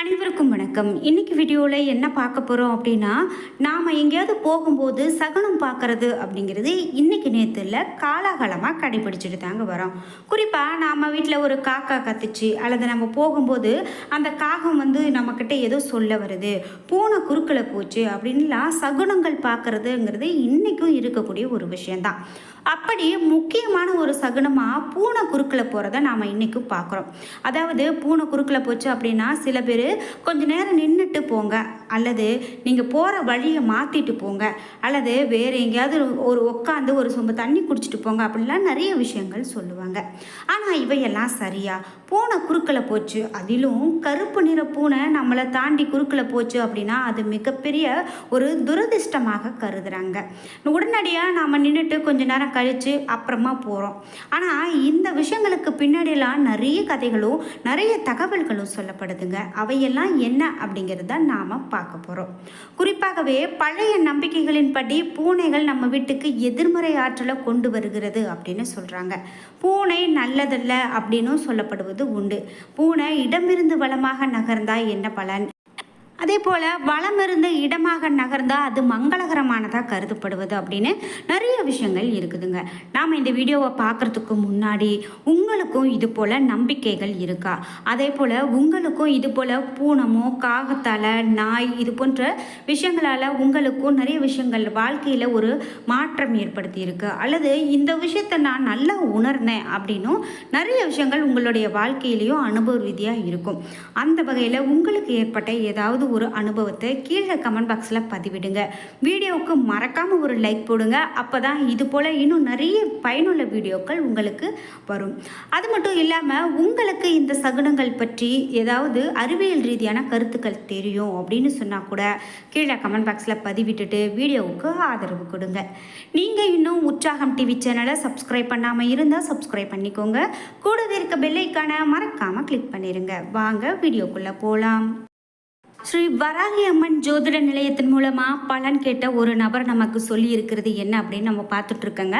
அனைவருக்கும் வணக்கம். இன்னைக்கு வீடியோவில் என்ன பார்க்க போகிறோம் அப்படின்னா நாம் எங்கேயாவது போகும்போது சகுனம் பார்க்கறது அப்படிங்கிறது இன்றைக்கி நேற்றுல காலாகாலமாக கடைபிடிச்சிட்டு தாங்க வரோம். குறிப்பாக நாம் வீட்டில் ஒரு காக்கா கத்துச்சு அல்லது நம்ம போகும்போது அந்த காகம் வந்து நம்மக்கிட்ட ஏதோ சொல்ல வருது பூனை குறுக்கில் போச்சு அப்படின்லாம் சகுனங்கள் பார்க்கறதுங்கிறது இன்றைக்கும் இருக்கக்கூடிய ஒரு விஷயந்தான் அப்படி முக்கியமான ஒரு சகுனமாக பூனை குறுக்கில் போகிறத நாம் இன்றைக்கும் பார்க்குறோம். அதாவது பூனை குறுக்கில் போச்சு அப்படின்னா சில பேர் கொஞ்ச நேரம் நின்றுட்டு போங்க. அல்லது நீங்கள் போகிற வழியை மாற்றிட்டு போங்க. அல்லது வேறு எங்கேயாவது ஒரு உட்காந்து ஒரு சொம்பு தண்ணி குடிச்சிட்டு போங்க அப்படின்லாம் நிறைய விஷயங்கள் சொல்லுவாங்க. ஆனால் இவையெல்லாம் சரியா? பூனை குறுக்கில் போச்சு அதிலும் கருப்பு நிற பூனை நம்மளை தாண்டி குறுக்கில் போச்சு அப்படின்னா அது மிகப்பெரிய ஒரு துரதிர்ஷ்டமாக கருதுகிறாங்க உடனடியாக நாம் நின்றுட்டு கொஞ்ச நேரம் கழித்து அப்புறமா போகிறோம் ஆனால் இந்த விஷயங்களுக்கு பின்னாடிலாம் நிறைய கதைகளும் நிறைய தகவல்களும் சொல்லப்படுதுங்க. அவையெல்லாம் என்ன அப்படிங்கிறத நாம் பார்க்க போகிறோம் குறிப்பாகவே பழைய நம்பிக்கைகளின்படி பூனைகள் நம்ம வீட்டுக்கு எதிர்மறை ஆற்றலை கொண்டு வருகிறது அப்படின்னு சொல்கிறாங்க பூனை நல்லதல்ல அப்படின்னும் சொல்லப்படுவது உண்டு. பூனை இடமிருந்து வளமாக நகர்ந்தால் என்ன பலன்? அதே போல் வளம் இடமாக நகர்ந்தால் அது மங்களகரமானதாக கருதப்படுவது அப்படின்னு நிறைய விஷயங்கள் இருக்குதுங்க. நாம் இந்த வீடியோவை பார்க்குறதுக்கு முன்னாடி உங்களுக்கும் இது போல் நம்பிக்கைகள் இருக்கா? அதே போல் உங்களுக்கும் இது போல் பூனமோ காகத்தால் நாய் இது போன்ற விஷயங்களால் உங்களுக்கும் நிறைய விஷயங்கள் வாழ்க்கையில் ஒரு மாற்றம் ஏற்படுத்தியிருக்கு. அல்லது இந்த விஷயத்தை நான் நல்லா உணர்ந்தேன் அப்படின்னும் நிறைய விஷயங்கள் உங்களுடைய வாழ்க்கையிலையும் அனுபவ ரீதியாக இருக்கும். அந்த வகையில் உங்களுக்கு ஏற்பட்ட ஏதாவது ஒரு அனுபவத்தை கீழே கமெண்ட் பாக்ஸில் பதிவிடுங்க. வீடியோவுக்கு மறக்காமல் ஒரு லைக் போடுங்க. அப்போ தான் இது போல் இன்னும் நிறைய பயனுள்ள வீடியோக்கள் உங்களுக்கு வரும். அது மட்டும் இல்லாமல் உங்களுக்கு இந்த சகுனங்கள் பற்றி ஏதாவது அறிவியல் ரீதியான கருத்துக்கள் தெரியும் அப்படின்னு சொன்னால் கூட கீழே கமெண்ட் பாக்ஸில் பதிவிட்டுட்டு வீடியோவுக்கு ஆதரவு கொடுங்க. நீங்கள் இன்னும் உற்சாகம் டிவி சேனலை சப்ஸ்கிரைப் பண்ணாமல் இருந்தால் சப்ஸ்கிரைப் பண்ணிக்கோங்க. கூடவே இருக்க பெல்லைக்கான மறக்காமல் கிளிக் பண்ணிடுங்க வாங்க வீடியோக்குள்ளே போகலாம் ஸ்ரீ வராகி அம்மன் ஜோதிட நிலையத்தின் மூலமாக பலன் கேட்ட ஒரு நபர் நமக்கு சொல்லி இருக்கிறது என்ன அப்படின்னு நம்ம பார்த்துட்ருக்கோங்க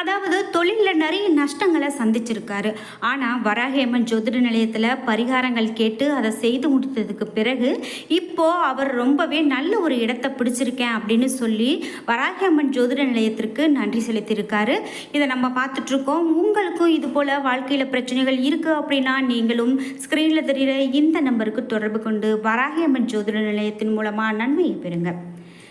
அதாவது தொழிலில் நிறைய நஷ்டங்களை சந்திச்சிருக்காரு. ஆனால் வராகி அம்மன் ஜோதிட நிலையத்தில் பரிகாரங்கள் கேட்டு அதை செய்து முடித்ததுக்கு பிறகு இப்போது அவர் ரொம்பவே நல்ல ஒரு இடத்தை பிடிச்சிருக்கேன் அப்படின்னு சொல்லி வராகி அம்மன் ஜோதிட நிலையத்திற்கு நன்றி செலுத்தியிருக்காரு. இதை நம்ம பார்த்துட்ருக்கோம் உங்களுக்கும் இது போல் வாழ்க்கையில் பிரச்சனைகள் இருக்குது அப்படின்னா நீங்களும் ஸ்க்ரீனில் தெரிகிற இந்த நம்பருக்கு தொடர்பு கொண்டு வராகி அம்மன் ஜோதிட நிலையத்தின் மூலமாக நன்மையை பெறுங்க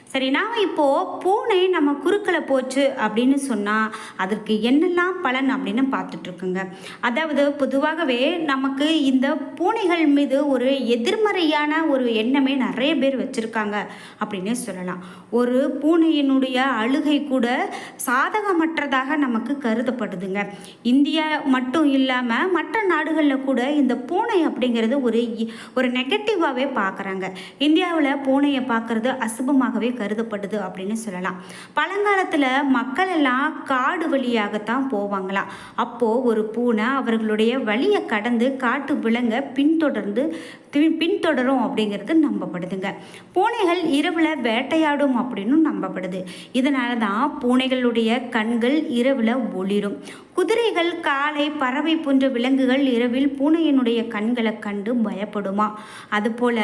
சரி நாம் இப்போது பூனை நம்ம குறுக்களை போச்சு அப்படின்னு சொன்னால் அதற்கு என்னெல்லாம் பலன் அப்படின்னு பார்த்துட்ருக்குங்க. அதாவது பொதுவாகவே நமக்கு இந்த பூனைகள் மீது ஒரு எதிர்மறையான ஒரு எண்ணமே நிறைய பேர் வச்சுருக்காங்க அப்படின்னே சொல்லலாம். ஒரு பூனையினுடைய அழுகை கூட சாதகமற்றதாக நமக்கு கருதப்படுதுங்க. இந்தியா மட்டும் இல்லாமல் மற்ற நாடுகளில் கூட இந்த பூனை அப்படிங்கிறது ஒரு இ- ஒரு நெகட்டிவாகவே பார்க்குறாங்க. இந்தியாவில் பூனையை பார்க்குறது அசுபமாகவே கருதப்படுது அப்படின்னு சொல்லலாம். பழங்காலத்தில் மக்கள் எல்லாம் காடு வழியாகத்தான் போவாங்களாம். அப்போது ஒரு பூனை அவர்களுடைய வழியை கடந்து காட்டு விலங்க பின்தொடர்ந்து பின்தொடரும் அப்படிங்கிறது நம்பப்படுதுங்க. பூனைகள் இரவில் வேட்டையாடும் அப்படின்னும் நம்பப்படுது. இதனால தான் பூனைகளுடைய கண்கள் இரவில் ஒளிரும். குதிரைகள் காளை பறவை போன்ற விலங்குகள் இரவில் பூனையினுடைய கண்களை கண்டு பயப்படுமா? அதுபோல்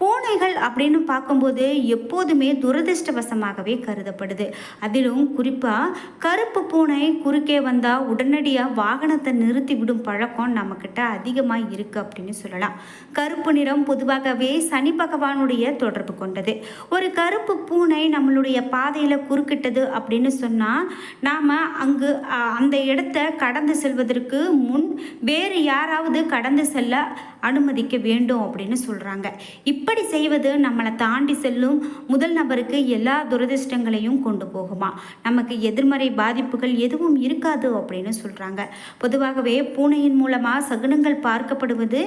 பூனைகள் அப்படின்னு பார்க்கும்போது எப்போதுமே துரதிர்ஷ்டவசமாகவே கருதப்படுது. அதிலும் குறிப்பாக கருப்பு பூனை குறுக்கே வந்தால் உடனடியாக வாகனத்தை நிறுத்தி விடும் பழக்கம் நம்மக்கிட்ட அதிகமாக இருக்குது அப்படின்னு சொல்லலாம். கருப்பு நிறம் பொதுவாகவே சனி பகவானுடைய தொடர்பு கொண்டது. ஒரு கருப்பு பூனை நம்மளுடைய பாதையில் குறுக்கிட்டது அப்படின்னு சொன்னால் நாம் அங்கு அந்த இடத்த கடந்து செல்வதற்கு முன் வேறு யாராவது கடந்து செல்ல அனுமதிக்க வேண்டும் அப்படின்னு சொல்கிறாங்க இப்படி செய்வது நம்மளை தாண்டி செல்லும் முதல் நபருக்கு எல்லா துரதிர்ஷ்டங்களையும் கொண்டு போகுமா? நமக்கு எதிர்மறை பாதிப்புகள் எதுவும் இருக்காது அப்படின்னு சொல்கிறாங்க பொதுவாகவே பூனையின் மூலமாக சகுனங்கள் பார்க்கப்படுவது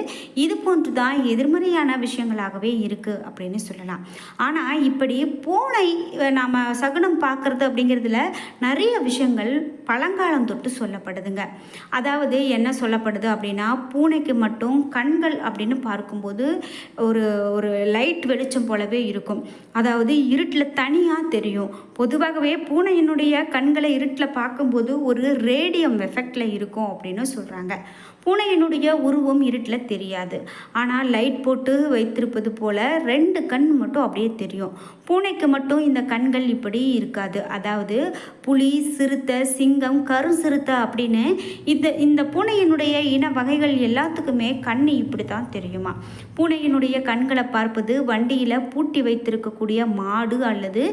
இது போன்று தான் எதிர்மறையான விஷயங்களாகவே இருக்குது அப்படின்னு சொல்லலாம். ஆனால் இப்படி பூனை நாம் சகுனம் பார்க்குறது அப்படிங்கிறதுல நிறைய விஷயங்கள் பழங்காலம் தொட்டு சொல்லப்படுதுங்க. அதாவது என்ன சொல்லப்படுது அப்படின்னா பூனைக்கு மட்டும் கண்கள் அப்படின்னு பார்க்கும்போது ஒரு ஒரு லைட் வெளிச்சம் போலவே இருக்கும். அதாவது இருட்டில் தனியாக தெரியும். பொதுவாகவே பூனையினுடைய கண்களை இருட்டில் பார்க்கும்போது ஒரு ரேடியம் எஃபெக்டில் இருக்கும் அப்படின்னு சொல்கிறாங்க பூனையினுடைய உருவம் இருட்டில் தெரியாது. ஆனால் லைட் போட்டு வைத்திருப்பது போல் ரெண்டு கண் மட்டும் அப்படியே தெரியும். பூனைக்கு மட்டும் இந்த கண்கள் இப்படி இருக்காது. அதாவது புலி சிறுத்தை சிங்கம் கரு சிறுத்தை அப்படின்னு இந்த இந்த பூனையினுடைய இன வகைகள் எல்லாத்துக்குமே கண் இப்படி தான் தெரியுமா? பூனையினுடைய கண்களை பார்ப்பது வண்டியில் பூட்டி வைத்திருக்கக்கூடிய மாடு அல்லது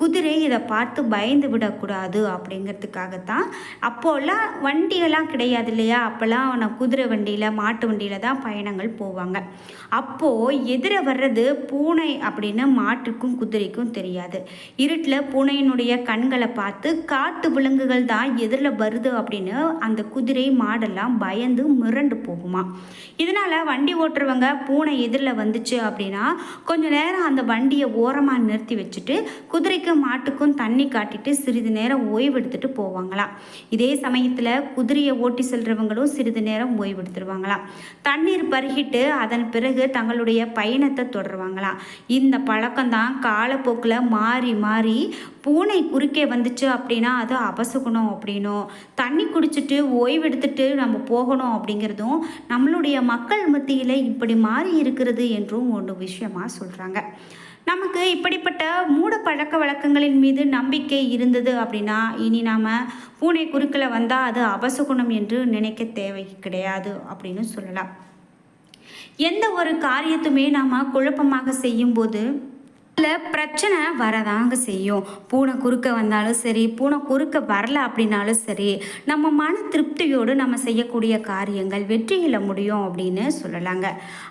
குதிரை இதை பார்த்து பயந்து விடக்கூடாது அப்படிங்கிறதுக்காகத்தான். அப்போல்லாம் வண்டியெல்லாம் கிடையாது இல்லையா? அப்போல்லாம் நான் குதிரை வண்டியில் மாட்டு வண்டியில் தான் பயணங்கள் போவாங்க. அப்போது எதிர வர்றது பூனை அப்படின்னு மாட்டுக்கும் குதிரைக்கும் தெரியாது. இருட்டில் பூனையினுடைய கண்களை பார்த்து காட்டு விலங்குகள் தான் எதிரில் வருது அப்படின்னு அந்த குதிரை மாடெல்லாம் பயந்து மிரண்டு போகுமா. இதனால் வண்டி ஓட்டுறவங்க பூனை எதிரில் வந்துச்சு அப்படின்னா கொஞ்சம் நேரம் அந்த வண்டியை ஓரமாக நிறுத்தி வச்சுட்டு குதிரைக்கும் மாட்டுக்கும் தண்ணி காட்டிட்டு சிறிது நேரம் ஓய்வு எடுத்துகிட்டு போவாங்களாம். இதே சமயத்தில் குதிரையை ஓட்டி செல்கிறவங்களும் சிறிது நேரம் நேரம் ஓய்வெடுத்துருவாங்களாம். தண்ணீர் பருகிட்டு அதன் பிறகு தங்களுடைய பயணத்தை தொடருவாங்களாம். இந்த பழக்கம்தான் காலப்போக்கில் மாறி மாறி பூனை குறுக்கே வந்துச்சு அப்படின்னா அது அபசுகணும் அப்படின்னும். தண்ணி குடிச்சிட்டு ஓய்வெடுத்துட்டு நம்ம போகணும் அப்படிங்கிறதும் நம்மளுடைய மக்கள் மத்தியில் இப்படி மாறி இருக்கிறது என்றும் ஒன்று விஷயமா சொல்கிறாங்க நமக்கு இப்படிப்பட்ட மூட பழக்க வழக்கங்களின் மீது நம்பிக்கை இருந்தது அப்படின்னா இனி நாம் பூனை குறுக்கில் வந்தால் அது அபசகுணம் என்று நினைக்க தேவை கிடையாது அப்படின்னு சொல்லலாம். எந்த ஒரு காரியத்துமே நாம் குழப்பமாக செய்யும்போது அதில் பிரச்சனை வரதாங்க செய்யும். பூனை குறுக்க வந்தாலும் சரி பூனை குறுக்க வரல அப்படின்னாலும் சரி நம்ம மன திருப்தியோடு நம்ம செய்யக்கூடிய காரியங்கள் வெற்றியில முடியும் அப்படின்னு சொல்லலாங்க.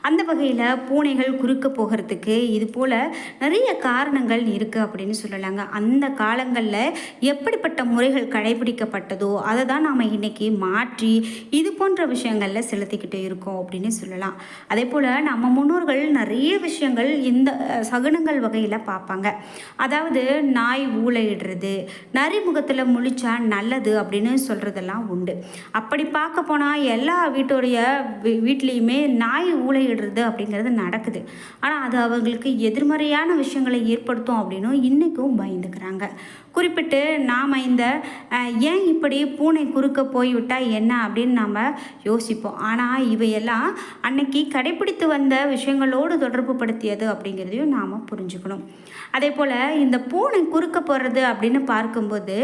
அந்த வகையில் பூனைகள் குறுக்க போகிறதுக்கு இது போல் நிறைய காரணங்கள் இருக்குது அப்படின்னு சொல்லலாங்க. அந்த காலங்களில் எப்படிப்பட்ட முறைகள் கடைபிடிக்கப்பட்டதோ அதை தான் நாம் இன்னைக்கு மாற்றி இது போன்ற விஷயங்களில் செலுத்திக்கிட்டு இருக்கோம் அப்படின்னு சொல்லலாம். அதே போல் நம்ம முன்னோர்கள் நிறைய விஷயங்கள் இந்த சகுனங்கள் வகை வகையில் பார்ப்பாங்க. அதாவது நாய் ஊழையிடுறது நரிமுகத்தில் முழிச்சா நல்லது அப்படின்னு சொல்கிறதெல்லாம் உண்டு. அப்படி பார்க்க போனால் எல்லா வீட்டோடைய வீ- வீட்லேயுமே நாய் ஊழையிடுறது அப்படிங்கிறது நடக்குது. ஆனால் அது அவங்களுக்கு எதிர்மறையான விஷயங்களை ஏற்படுத்தும் அப்படின்னும் இன்றைக்கும் பயந்துக்கிறாங்க. குறிப்பிட்டு நாம் இந்த ஏன் இப்படி பூனை குறுக்க போய்விட்டால் என்ன அப்படின்னு நாம் யோசிப்போம். ஆனால் இவையெல்லாம் அன்னைக்கு கடைப்பிடித்து வந்த விஷயங்களோடு தொடர்பு படுத்தியது அப்படிங்கிறதையும் நாம் புரிஞ்சுக்கணும். அதே போல் இந்த பூனை குறுக்க போகிறது அப்படின்னு பார்க்கும்போது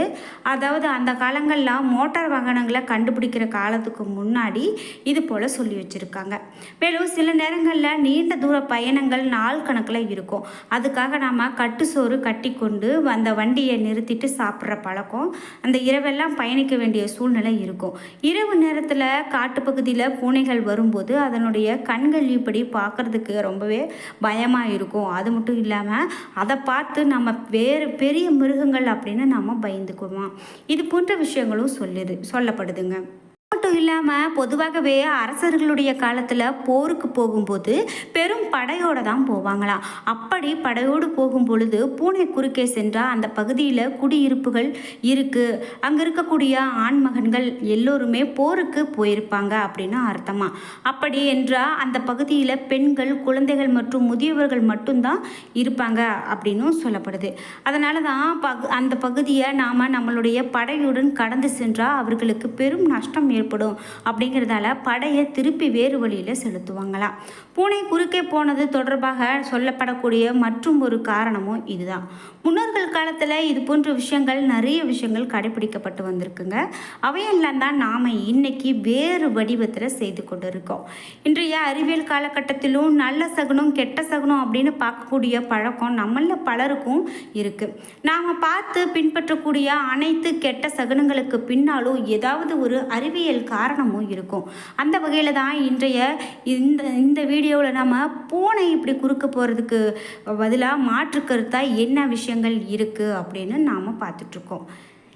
அதாவது அந்த காலங்கள்லாம் மோட்டார் வாகனங்களை கண்டுபிடிக்கிற காலத்துக்கு முன்னாடி இது போல் சொல்லி வச்சுருக்காங்க. மேலும் சில நேரங்களில் நீண்ட தூர பயணங்கள் நாள் கணக்கில் இருக்கும். அதுக்காக நாம் கட்டுச்சோறு கட்டி கொண்டு அந்த வண்டியை நிறுத்திட்டு சாப்பிட்ற பழக்கம் அந்த இரவெல்லாம் பயணிக்க வேண்டிய சூழ்நிலை இருக்கும். இரவு நேரத்தில் காட்டுப்பகுதியில் பூனைகள் வரும்போது அதனுடைய கண்கள் இப்படி பார்க்கறதுக்கு ரொம்பவே பயமாக இருக்கும். அது மட்டும் இல்லாமல் அதை பார்த்து நம்ம வேறு பெரிய மிருகங்கள் அப்படின்னு நம்ம பயந்துக்குவோம். இது போன்ற விஷயங்களும் சொல்லுது சொல்லப்படுதுங்க. மட்டும் இல்லாமல் பொதுவாகவே அரசர்களுடைய காலத்தில் போருக்கு போகும்போது பெரும் படையோடு தான் போவாங்களாம் அப்படி படையோடு போகும் பொழுது பூனை குறுக்கே சென்றால் அந்த பகுதியில் குடியிருப்புகள் இருக்குது அங்கே இருக்கக்கூடிய ஆண்மகன்கள் எல்லோருமே போருக்கு போயிருப்பாங்க அப்படின்னு அர்த்தமா? அப்படி என்றால் அந்த பகுதியில் பெண்கள் குழந்தைகள் மற்றும் முதியவர்கள் மட்டும்தான் இருப்பாங்க அப்படின்னும் சொல்லப்படுது. அதனால தான் பகு அந்த பகுதியை நாம் நம்மளுடைய படையுடன் கடந்து சென்றால் அவர்களுக்கு பெரும் நஷ்டம் ஏற்படும். அப்படிங்கிறதால படையை திருப்பி வேறு வழியில் செலுத்துவாங்களாம். பூனை குறுக்கே போனது தொடர்பாக சொல்லப்படக்கூடிய மற்றும் ஒரு காரணமும் இதுதான். முன்னோர்கள் காலத்தில் இது போன்ற விஷயங்கள் நிறைய விஷயங்கள் கடைபிடிக்கப்பட்டு வந்திருக்குங்க. அவையெல்லாம் தான் நாம் இன்னைக்கு வேறு வடிவத்தில் செய்து கொண்டு இருக்கோம் இன்றைய அறிவியல் காலகட்டத்திலும் நல்ல சகுனம் கெட்ட சகுனம் அப்படின்னு பார்க்கக்கூடிய பழக்கம் நம்மள பலருக்கும் இருக்குது நாம் பார்த்து பின்பற்றக்கூடிய அனைத்து கெட்ட சகுனங்களுக்கு பின்னாலும் ஏதாவது ஒரு அறிவியல் காரணமும் இருக்கும். அந்த வகையில் தான் இன்றைய இந்த இந்த வீடியோவில் நம்ம பூனை இப்படி குறுக்க போகிறதுக்கு பதிலாக மாற்று கருத்தாக என்ன விஷயங்கள் இருக்குது அப்படின்னு நாம் பார்த்துட்ருக்கோம்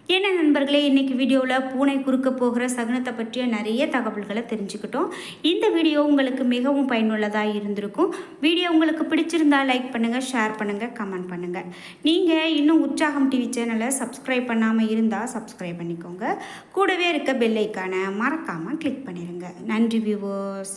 என்ன நண்பர்களே இன்றைக்கி வீடியோவில் பூனை குறுக்க போகிற சகுனத்தை பற்றிய நிறைய தகவல்களை தெரிஞ்சுக்கிட்டோம். இந்த வீடியோ உங்களுக்கு மிகவும் பயனுள்ளதாக இருந்திருக்கும். வீடியோ உங்களுக்கு பிடிச்சிருந்தா லைக் பண்ணுங்கள் ஷேர் பண்ணுங்கள் கமெண்ட் பண்ணுங்கள் நீங்கள் இன்னும் உற்சாகம் டிவி சேனலை சப்ஸ்கிரைப் பண்ணாமல் இருந்தால் சப்ஸ்கிரைப் பண்ணிக்கோங்க. கூடவே இருக்க பெல்லைக்கான மறக்காமல் கிளிக் பண்ணிடுங்க நன்றி வியூவர்ஸ்